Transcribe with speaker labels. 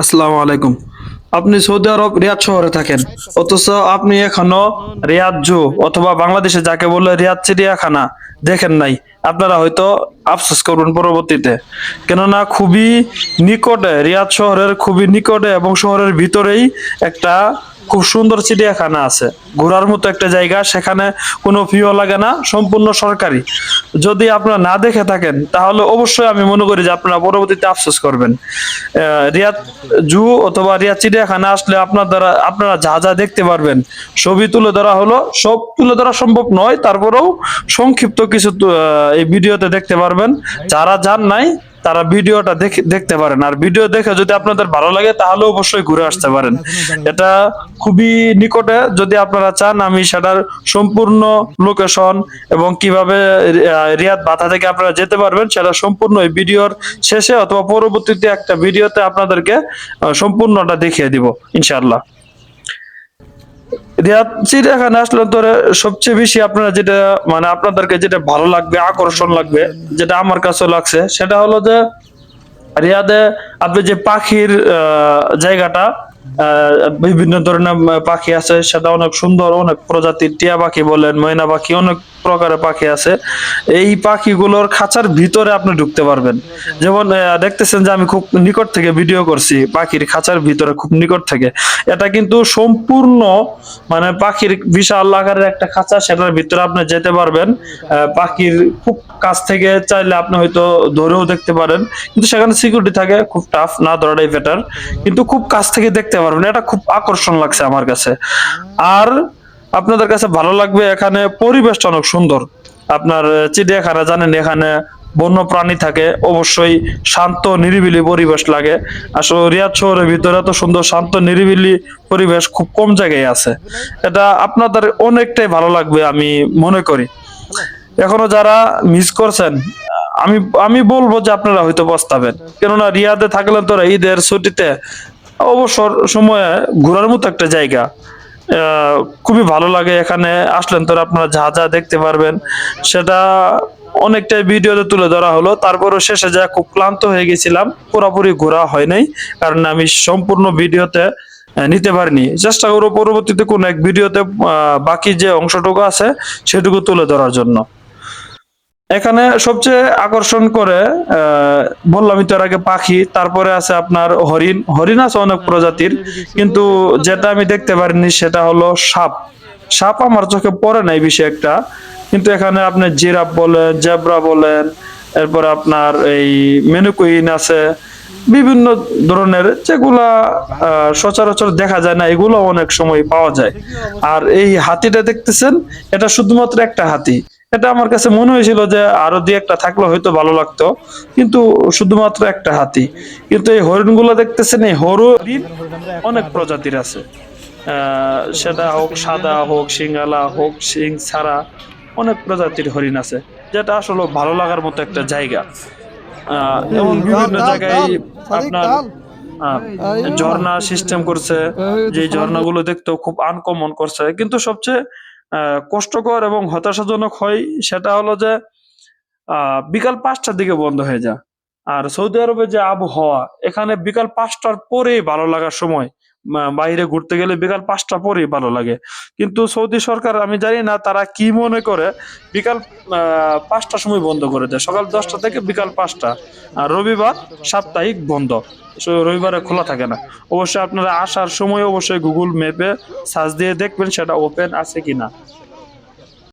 Speaker 1: আসসালামু আলাইকুম। আপনি সৌদি আরব রিয়াদ শহরে থাকেন, অথচ আপনি এখনও রিয়াদ জু অথবা বাংলাদেশে যাকে বলে রিয়াদ চিড়িয়াখানা দেখেন নাই। আপনারা হয়তো আফসোস করবেন পরবর্তীতে। কেননা খুবই নিকটে, রিয়াদ শহরের খুবই নিকটে এবং শহরের ভিতরেই একটা খুব সুন্দর চিড়িয়াখানা আছে। ঘোরার মতো একটা জায়গা, সেখানে কোনো ফিও লাগে না, সম্পূর্ণ সরকারি। যদি আপনারা না দেখে থাকেন, তাহলে অবশ্যই আমি মনে করি যে আপনারা পরবর্তীতে আফসোস করবেন। রিয়াদ জু অথবা রিয়াদ চিড়িয়াখানা আসলে আপনার দ্বারা, আপনারা যা যা দেখতে পারবেন ছবি তুলে ধরা হলো। সব তুলে ধরা সম্ভব নয়, তারপরেও সংক্ষিপ্ত কিছু এই ভিডিওতে দেখতে পারবেন। যারা যান নাই তারা ভিডিওটা দেখে দেখতে পারেন। আর ভিডিও দেখে যদি আপনাদের ভালো লাগে, তাহলে অবশ্যই ঘুরে আসতে পারেন। এটা খুবই নিকটে। যদি আপনারা চান, আমি সেটার সম্পূর্ণ লোকেশন এবং কীভাবে রিয়াদ বাথা থেকে আপনারা যেতে পারবেন, সেটা সম্পূর্ণ এই ভিডিওর শেষে অথবা পরবর্তীতে একটা ভিডিওতে আপনাদেরকে সম্পূর্ণটা দেখিয়ে দিব, ইনশাআল্লাহ। চিড়িয়াখানা আসলে তো সবচেয়ে বেশি আপনারা যেটা মানে আপনাদেরকে যেটা ভালো লাগবে, আকর্ষণ লাগবে, যেটা আমার কাছেও লাগছে, সেটা হলো যে রিয়াদে আপনি যে পাখির জায়গাটা বিভিন্ন ধরনের পাখি আছে, সেটা অনেক সুন্দর, অনেক প্রজাতির টিয়া পাখি বলেন, ময়না পাখি, অনেক প্রকারের পাখি আছে। এই পাখিগুলোর খাঁচার ভিতরে আপনি ঢুকতে পারবেন। যেমন দেখতেছেন যে আমি খুব নিকট থেকে ভিডিও করছি, পাখির খাঁচার ভিতরে খুব নিকট থেকে। এটা কিন্তু সম্পূর্ণ মানে পাখির বিশাল আকারের একটা খাঁচা, সেটার ভিতরে আপনি যেতে পারবেন। পাখির খুব কাছ থেকে চাইলে আপনি হয়তো ধরেও দেখতে পারেন। কিন্তু সেখানে সিকিউরিটি থাকে, খুব টাফ না ধরাটাই বেটার কিন্তু খুব কাছ থেকে দেখতে পারবেন। এটা খুব আকর্ষণ লাগছে আমার কাছে। আর আপনাদের কাছে ভালো লাগবে এখানে পরিবেশটা অনেক সুন্দর। আপনার চিড়িয়াখানা জানেন, এখানে বন্য প্রাণী থাকে, অবশ্যই শান্ত, নিরিবিলি পরিবেশ লাগে। আসলে রিয়াদ শহরের ভিতরে এত সুন্দর, শান্ত, নিরিবিলি পরিবেশ খুব কম জায়গায় আছে। এটা আপনাদের অনেকটাই ভালো লাগবে আমি মনে করি। এখনও যারা মিস করছেন, আমি আমি বলব যে আপনারা হয়তো পস্তাবেন। কেননা রিয়াদে থাকলেন তোরা ঈদের ছুটিতে অবসর সময়ে ঘোরার মতো একটা জায়গা। খুবই ভালো লাগে এখানে। আসলেন তোরা আপনারা যা যা দেখতে পারবেন, সেটা অনেকটাই ভিডিওতে তুলে ধরা হলো। তারপরও শেষে যা খুব ক্লান্ত হয়ে গেছিলাম, পুরোপুরি ঘোরা হয় নাই, কারণ আমি সম্পূর্ণ ভিডিওতে নিতে পারিনি। চেষ্টা করব পরবর্তীতে কোন এক ভিডিওতে বাকি যে অংশটুকু আছে, সেটুকু তুলে ধরার জন্য। এখানে সবচেয়ে আকর্ষণ করে আহ, বললামই তো এর আগে পাখি তারপরে আছে আপনার হরিণ। হরিণ আছে অনেক প্রজাতির কিন্তু যেটা আমি দেখতে পারিনি সেটা হলো সাপ। সাপ আমার চোখে পড়ে নাই বেশি একটা কিন্তু এখানে আপনি জিরাফ বলেন জেব্রা বলেন এরপর আপনার এই মেনুকুইন আছে বিভিন্ন ধরনের যেগুলা সচরাচর দেখা যায় না এগুলো অনেক সময় পাওয়া যায়। আর এই হাতিটা দেখতেছেন এটা শুধুমাত্র একটা হাতি। এটা আমার কাছে মনে হয়েছিল যে আরও দুই একটা থাকলে হয়তো ভালো লাগতো। কিন্তু শুধুমাত্র একটা হাতি। কিন্তু এই হরিণগুলো দেখতেছেন এই হরিণ অনেক প্রজাতির আছে। সেটা হোক সাদা হোক সিঙ্গালা হোক সিং ছাড়া অনেক প্রজাতির হরিণ আছে যেটা আসলে ভালো লাগার মতো একটা জায়গা। আহ, এবং বিভিন্ন জায়গায় আপনার ঝর্ণা সিস্টেম করছে যে ঝর্ণাগুলো দেখতেও খুব আনকমন করছে। কিন্তু সবচেয়ে কষ্টকর এবং হতাশাজনক হয়, সেটা হলো যে বিকাল পাঁচটার দিকে বন্ধ হয়ে যায়। আর সৌদি আরবে যে আবহাওয়া, এখানে বিকাল পাঁচটার পরে ভালো লাগার সময় বাইরে ঘুরতে গেলে বিকাল পাঁচটা পরেই ভালো লাগে। কিন্তু সৌদি সরকার, আমি জানি না তারা কি মনে করে, বিকাল পাঁচটার সময় বন্ধ করে দেয়। সকাল দশটা থেকে বিকাল পাঁচটা। আর রবিবার সাপ্তাহিক বন্ধ। রবিবারে খোলা থাকে না। অবশ্যই আপনারা আসার সময় অবশ্যই গুগল ম্যাপে সার্চ দিয়ে দেখবেন সেটা ওপেন আছে কিনা।